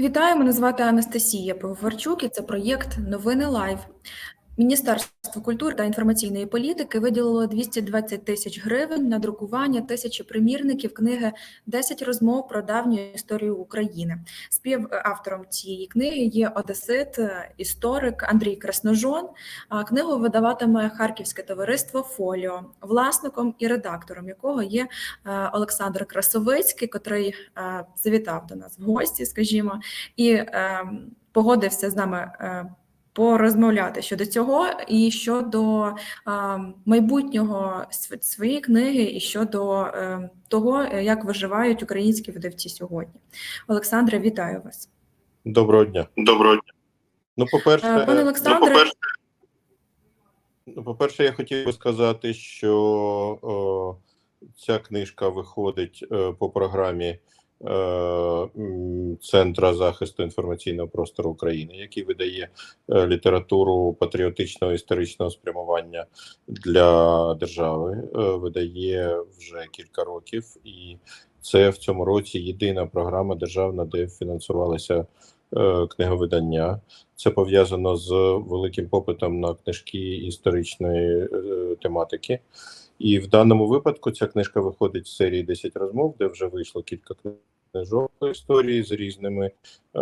Вітаю, мене звати Анастасія Пивоварчук і це проєкт Новини Лайв. Міністерство культури та інформаційної політики виділило 220 тисяч гривень на друкування тисячі примірників книги «10 розмов про давню історію України. Співавтором цієї книги є одесит, е, історик Андрій Красножон. Книгу видаватиме Харківське товариство Фоліо, власником і редактором якого є е, Олександр Красовицький, котрий е, завітав до нас в гості, скажімо, і е, погодився з нами порозмовляти щодо цього і щодо е, майбутнього своєї книги, і щодо е, того, е, як виживають українські видавці сьогодні. Олександре, вітаю вас. Доброго дня. Доброго дня. Ну, по-перше, Е, Пане Ну, Олександре, по-перше, ну, по-перше, я хотів би сказати, що о, ця книжка виходить е, по програмі Центра захисту інформаційного простору України, який видає е, літературу патріотичного історичного спрямування для держави. Е, видає вже кілька років, і це в цьому році єдина програма державна, де фінансувалася е, книговидання. Це пов'язано з великим попитом на книжки історичної е, тематики. І в даному випадку ця книжка виходить з серії 10 розмов, де вже вийшло кілька книжок історії з різними е,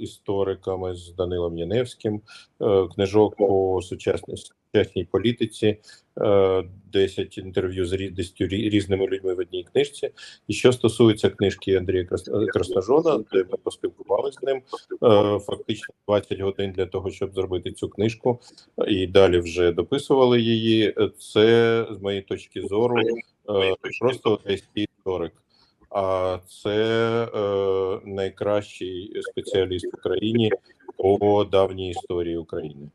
істориками, з Данилом Яневським, е, книжок по сучасній, сучасній політиці, е, 10 інтерв'ю з рі- 10 рі- різними людьми в одній книжці. І що стосується книжки Андрія Крас- Красножона, де ми поспілкувалися з ним, е, фактично 20 годин для того, щоб зробити цю книжку, і далі вже дописували її. Це з моєї точки зору е, просто одеський історик. А це е, найкращий спеціаліст в Україні по давній історії України.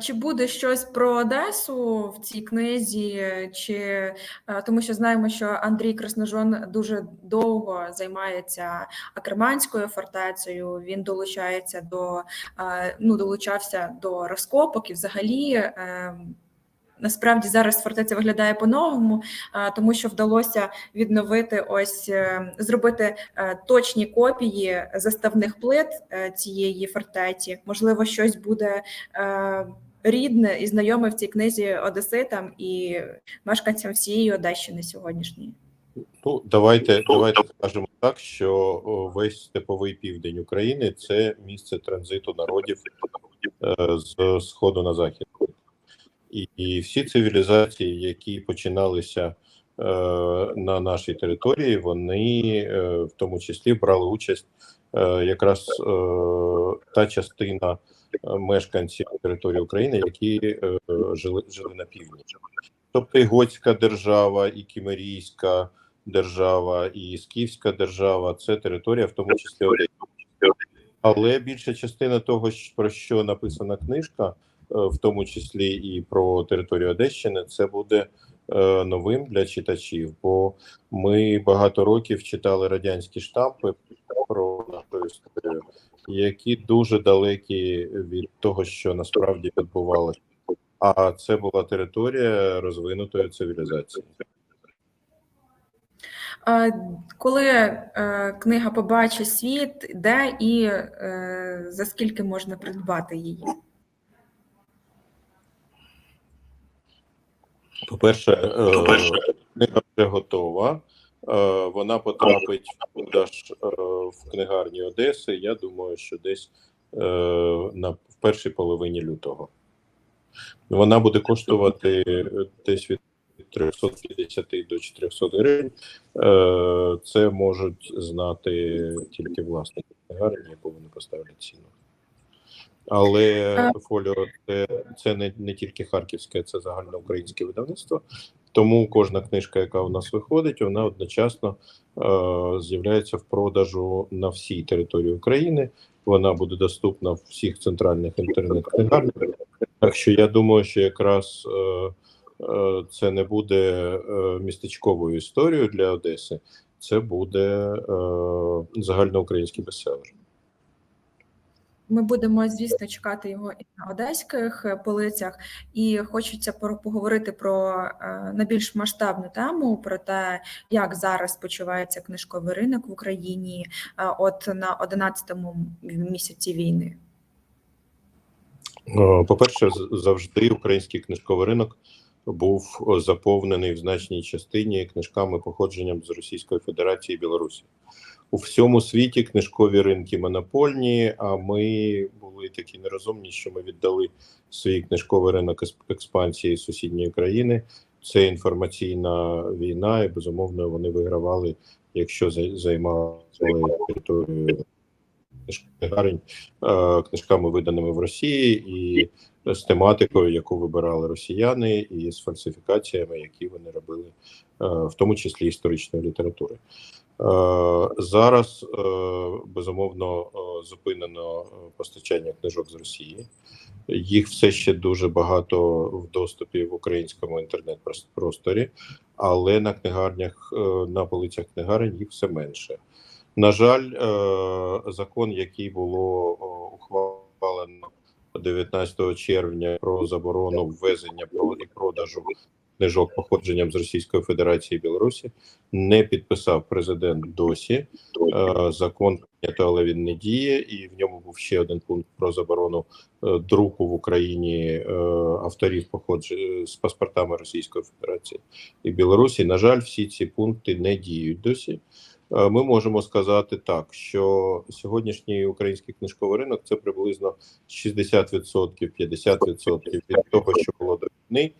чи буде щось про Одесу в цій книзі? Чи е, тому, що знаємо, що Андрій Красножон дуже довго займається Акерманською фортецею. Він долучається до е, ну долучався до розкопок і взагалі. Насправді зараз фортеця виглядає по-новому, тому що вдалося відновити ось е, зробити е, точні копії заставних плит е, цієї фортеці. Можливо, щось буде рідне і знайоме в цій книзі одеситам і мешканцям всієї Одещини сьогоднішньої. Ну, давайте, давайте скажемо так, що весь степовий південь України це місце транзиту народів з сходу на захід. І, і всі цивілізації, які починалися е, на нашій території, вони е, в тому числі брали участь е, якраз е, та частина е, мешканців території України, які е, жили, жили на півдні. Тобто і Готська держава, і Кімерійська держава, і Скіфська держава це територія, в тому числі. Але більша частина того, про що написана книжка, в тому числі і про територію Одещини, це буде е, новим для читачів. Бо ми багато років читали радянські штампи про нашу історію, які дуже далекі від того, що насправді відбувалося. А це була територія розвинутої цивілізації. Е, Коли е, книга побачить світ, де і е, за скільки можна придбати її? По-перше, е, книга вже готова. Е, Вона потрапить в продаж е, в книгарні Одеси. Я думаю, що десь на в першій половині лютого. Вона буде коштувати десь від 350 до 400 гривень. Це можуть знати тільки власники книгарні, яку вони поставлять ціну. Але фоліо це, це не, не тільки харківське, це загальноукраїнське видавництво. Тому кожна книжка, яка у нас виходить, вона одночасно е, з'являється в продажу на всій території України. Вона буде доступна в всіх центральних інтернет-книгарнях. Так що я думаю, що якраз е, е, це не буде е, містечковою історією для Одеси, це буде е, загальноукраїнський бестселер. Ми будемо, звісно, чекати його і на одеських е, полицях, і хочеться поговорити про е, на більш масштабну тему, про те, як зараз почувається книжковий ринок в Україні, е, от на 11-му місяці війни. По-перше, завжди український книжковий ринок був заповнений в значній частині книжками походженням з Російської Федерації і Білорусі. У всьому світі книжкові ринки монопольні, а ми були такі нерозумні, що ми віддали свій книжковий ринок експансії сусідньої країни. Це інформаційна війна, і безумовно вони вигравали, якщо зай- займали територію книгарень книжками, виданими в Росії, і з тематикою, яку вибирали росіяни, і з фальсифікаціями, які вони робили, в тому числі історичної літератури. Е, Зараз е, безумовно е, зупинено постачання книжок з Росії. Їх все ще дуже багато в доступі в українському інтернет-просторі, але на книгарнях, на полицях книгарень їх все менше. На жаль, закон, який було ухвалено 19 червня про заборону ввезення і продажу книжок походженням з Російської Федерації і Білорусі, не підписав президент досі. Е, Закон прийнято, але він не діє, і в ньому був ще один пункт про заборону е, друку в Україні е, авторів походження з паспортами Російської Федерації і Білорусі. На жаль, всі ці пункти не діють досі. Ми можемо сказати так, що сьогоднішній український книжковий ринок це приблизно 60%, 50% від того, що було до війни,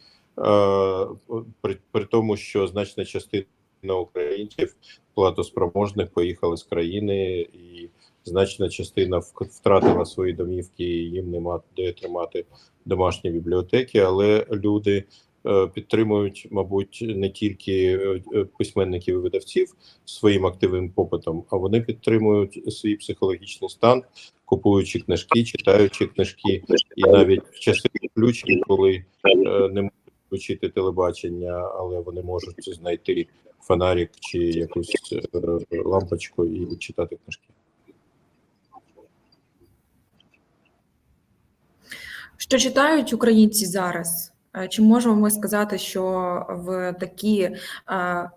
при, при тому, що значна частина українців платоспроможних поїхали з країни, і значна частина втратила свої домівки, і їм нема де тримати домашні бібліотеки, але люди. е, Підтримують, мабуть, не тільки е, е, письменників і видавців своїм активним попитом, а вони підтримують свій психологічний стан, купуючи книжки, читаючи книжки, і навіть в часи включень, коли е, не можуть включити телебачення, але вони можуть знайти фонарик чи якусь е, лампочку і читати книжки. Що читають українці зараз? Е, Чи можемо ми сказати, що в такі е,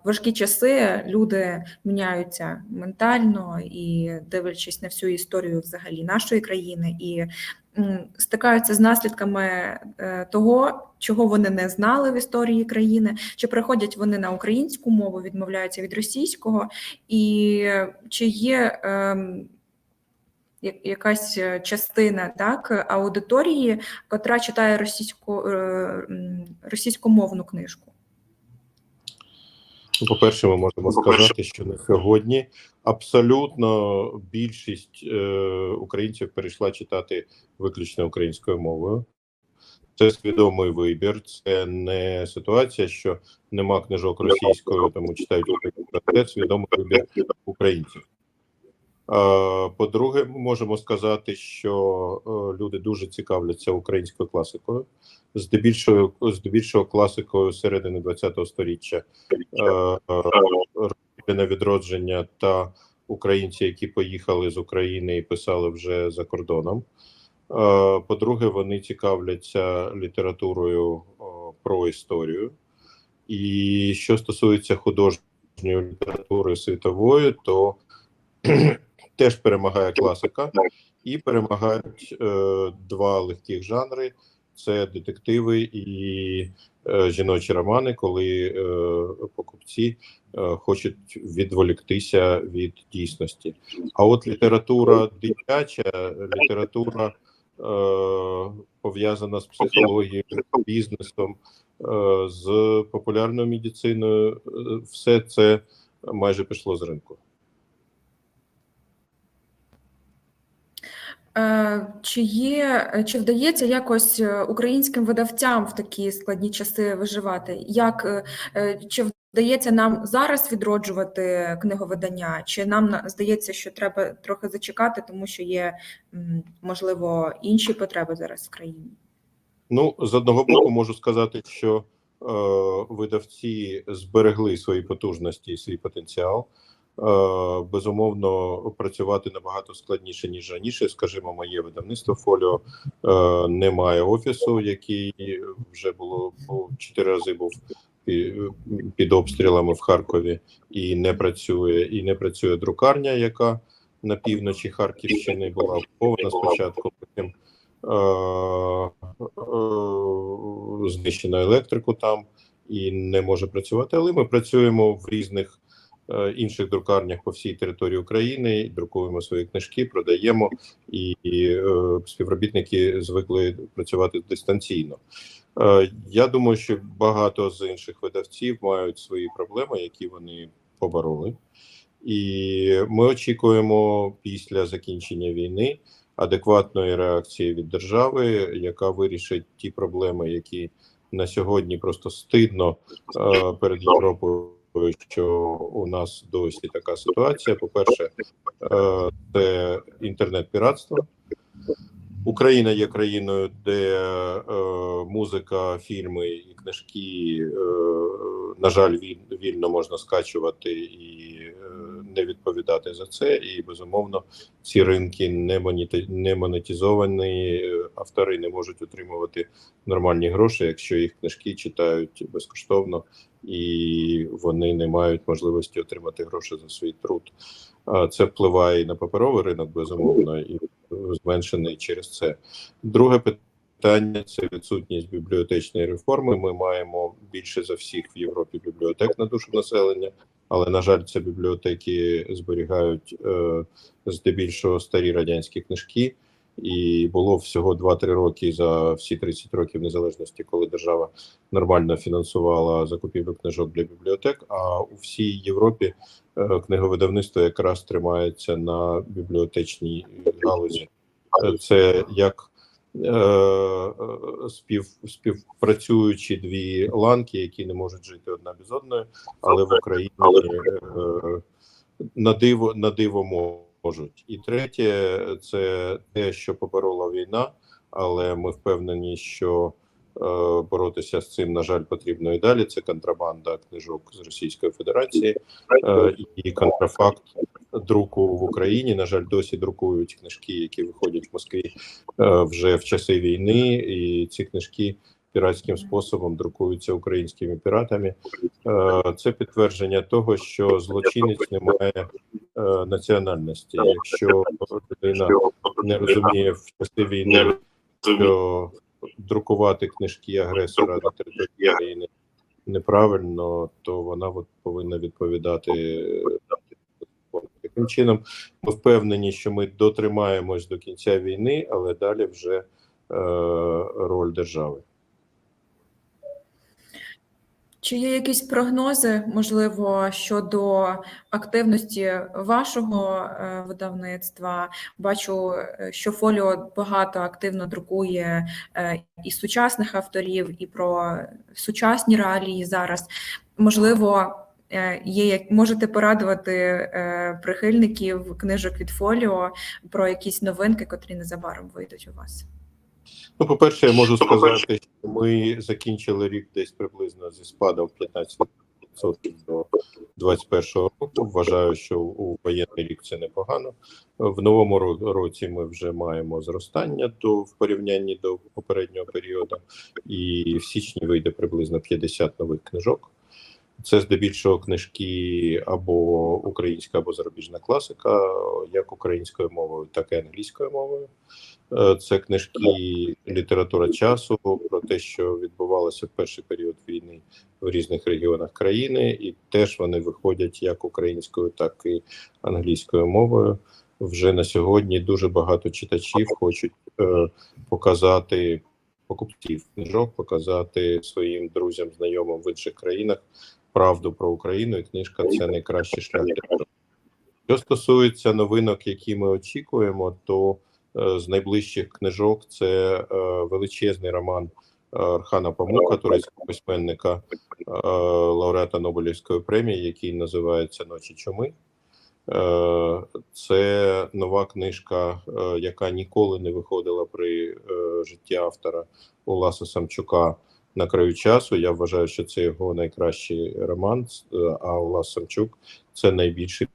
важкі часи люди міняються ментально і дивлячись на всю історію взагалі нашої країни, і стикаються з наслідками е, того, чого вони не знали в історії країни, чи приходять вони на українську мову, відмовляються від російського, і чи є ем, якась е, частина так аудиторії, котра читає російську е, російськомовну книжку. Ну, По-перше, ми можемо сказати, що на сьогодні абсолютно більшість е, українців перейшла читати виключно українською мовою. Це свідомий вибір, це не ситуація, що нема книжок російською, тому читають українською. Це свідомий вибір українців. Е, По-друге, ми можемо сказати, що е, люди дуже цікавляться українською класикою, здебільшого, здебільшого класикою середини ХХ століття е, на відродження та українці, які поїхали з України і писали вже за кордоном. По-друге, вони цікавляться літературою про історію. І що стосується художньої літератури світової, то теж перемагає класика, і перемагають е, два легких жанри: це детективи і е, жіночі романи, коли е, покупці е, хочуть відволіктися від дійсності. А от література дитяча, література е, пов'язана з психологією, бізнесом, е, з популярною медициною, е, все це майже пішло з ринку. Е, Чи є чи вдається якось е, українським видавцям в такі складні часи виживати? Як е, е, чи вдається нам зараз відроджувати книговидання? Чи нам на- здається, що треба трохи зачекати, тому що є можливо інші потреби зараз в країні? Ну, з одного боку, можу сказати, що е, видавці зберегли свої потужності і свій потенціал. Безумовно працювати набагато складніше ніж раніше. Скажімо, моє видавництво фоліо е, не має офісу, який вже було чотири рази був під обстрілами в Харкові, і не працює, і не працює друкарня, яка на півночі Харківщини була окупована спочатку. Потім е, е, знищено електрику там і не може працювати. Але ми працюємо в різних е, інших друкарнях по всій території України, друкуємо свої книжки, продаємо, і, і е, співробітники звикли працювати дистанційно. Е, Я думаю, що багато з інших видавців мають свої проблеми, які вони побороли. І ми очікуємо після закінчення війни адекватної реакції від держави, яка вирішить ті проблеми, які на сьогодні просто стидно е, перед Європою, що у нас досі така ситуація. По-перше, е, це інтернет-піратство. Україна є країною, де е, музика, фільми і книжки, е, на жаль, віль- вільно можна скачувати і не відповідати за це. І безумовно, ці ринки не монетизовані. е, Автори не можуть отримувати нормальні гроші, якщо їх книжки читають безкоштовно, і вони не мають можливості отримати гроші за свій труд. Це впливає і на паперовий ринок, безумовно, і зменшений через це. Друге питання це відсутність бібліотечної реформи. Ми маємо більше за всіх в Європі бібліотек на душу населення, але на жаль, це бібліотеки зберігають е, здебільшого старі радянські книжки. І було всього 2-3 роки за всі 30 років незалежності, коли держава нормально фінансувала закупівлю книжок для бібліотек. А у всій Європі е, книговидавництво якраз тримається на бібліотечній галузі. Е, Це як спів, співпрацюючі дві ланки, які не можуть жити одна без одної, але в Україні е, на диво на диво можуть. І третє, це те, що поборола війна, але ми впевнені, що е, боротися з цим, на жаль, потрібно і далі. Це контрабанда книжок з Російської Федерації е, і контрафакт друку в Україні. На жаль, досі друкують книжки, які виходять в Москві е, вже в часи війни, і ці книжки. Піратським способом друкуються українськими піратами. Е, Це підтвердження того, що злочинець не має е, національності. Якщо людина не розуміє в часи війни, що друкувати книжки агресора на території країни неправильно, то вона повинна відповідати. Таким чином, ми впевнені, що ми дотримаємось до кінця війни, але далі вже е, роль держави. Чи є якісь прогнози, можливо, щодо активності вашого е, видавництва? Бачу, е, що фоліо багато активно друкує е, і сучасних авторів, і про сучасні реалії зараз. Можливо, є як можете порадувати е, прихильників книжок від фоліо про якісь новинки, котрі незабаром вийдуть у вас. Ну, по-перше, я можу сказати, що ми закінчили рік десь приблизно зі спадом 15% до 2021 року. Вважаю, що у воєнний рік це непогано. В новому році ми вже маємо зростання до в порівнянні до попереднього періоду, і в січні вийде приблизно 50 нових книжок. Це здебільшого книжки або українська, або зарубіжна класика, як українською мовою, так і англійською мовою. Е, Це книжки література часу про те, що відбувалося в перший період війни в різних регіонах країни, і теж вони виходять як українською, так і англійською мовою. Вже на сьогодні дуже багато читачів хочуть е, показати покупців книжок, показати своїм друзям, знайомим в інших країнах правду про Україну, і книжка це найкращий шлях. Що стосується новинок, які ми очікуємо, то е, з найближчих книжок це е, величезний роман е, Архана Памука, турецького письменника, е, лауреата Нобелівської премії, який називається Ночі чуми. Е, Це нова книжка, е, яка ніколи не виходила при е, житті автора Уласа Самчука на краю часу. Я вважаю, що це його найкращий роман. е, А Олас Самчук це найбільший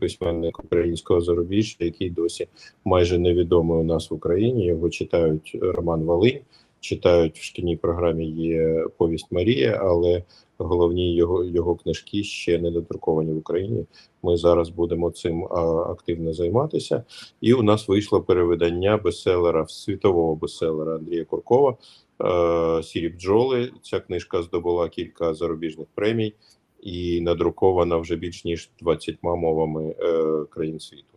письменник українського зарубіжжя, який досі майже невідомий у нас в Україні. Його читають Роман Волинь, читають в шкільній програмі є повість Марія, але головні його, його книжки ще не додруковані в Україні. Ми зараз будемо цим активно займатися. І у нас вийшло перевидання бестселера світового бестселера Андрія Куркова е, Сірі бджоли. Ця книжка здобула кілька зарубіжних премій і надрукована вже більш ніж 20 мовами е, країн світу.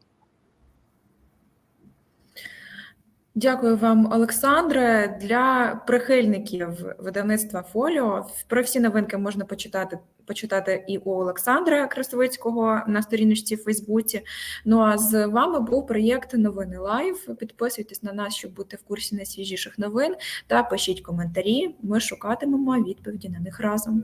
Дякую вам, Олександре. Для прихильників видавництва Фоліо про всі новинки можна почитати почитати і у Олександра Красовицького на сторіночці в Фейсбуці. Ну а з вами був проєкт Новини Лайв. Підписуйтесь на нас, щоб бути в курсі найсвіжіших новин, та пишіть коментарі. Ми шукатимемо відповіді на них разом.